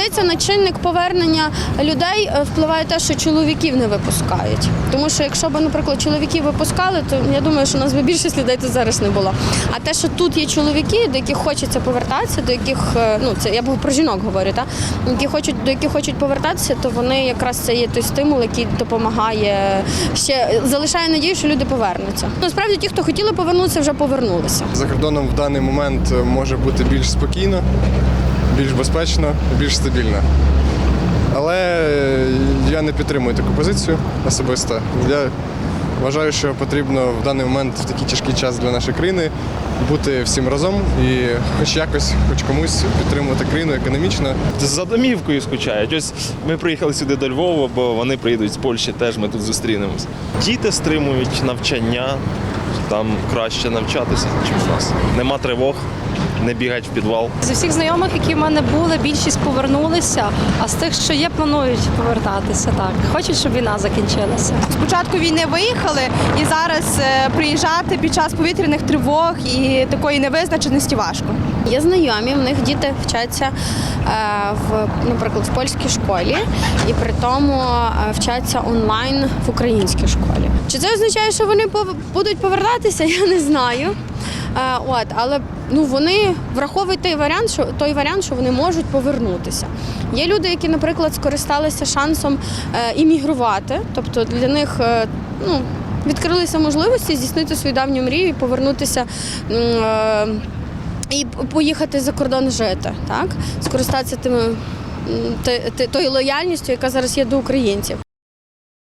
здається, на чинник повернення людей е, впливає те, що чоловіків не випускають. Тому що якщо б, наприклад, чоловіків випускали, то я думаю, що у нас би більшість людей тут зараз не було. А те, що тут є чоловіки, до яких хочеться повертатися, до яких е, ну це я б про жінок говорю, та які хочуть до яких хочуть повертатися, то вони якраз це є той стимул, який допомагає ще залишає надію, що люди повернуться. Насправді ті, хто хотіли повернутися, вже повернулися. За кордоном в даний момент може бути більш спокійно, більш безпечно, більш стабільно. Але я не підтримую таку позицію особисто. Я вважаю, що потрібно в даний момент в такий тяжкий час для нашої країни бути всім разом і хоч якось, хоч комусь підтримувати країну економічно. За домівкою скучають. Ось ми приїхали сюди до Львова, бо вони приїдуть з Польщі, теж ми тут зустрінемось. Діти стримують навчання, там краще навчатися, ніж у нас. Нема тривог, не бігать в підвал. З усіх знайомих, які в мене були, більшість повернулися, а з тих, що є, планують повертатися. Так хочуть, щоб війна закінчилася. Спочатку війни виїхали і зараз е, приїжджати під час повітряних тривог і такої невизначеності важко. Є знайомі, в них діти вчаться е, в, наприклад, в польській школі, і при тому е, вчаться онлайн в українській школі. Чи це означає, що вони будуть повертатися? Я не знаю. Е, От, але ну вони враховують той варіант, що той варіант, що вони можуть повернутися. Є люди, які, наприклад, скористалися шансом е, іммігрувати, тобто для них е, ну, відкрилися можливості здійснити свою давню мрію і повернутися. і поїхати за кордон жити, так? Скористатися тими тою лояльністю, яка зараз є до українців.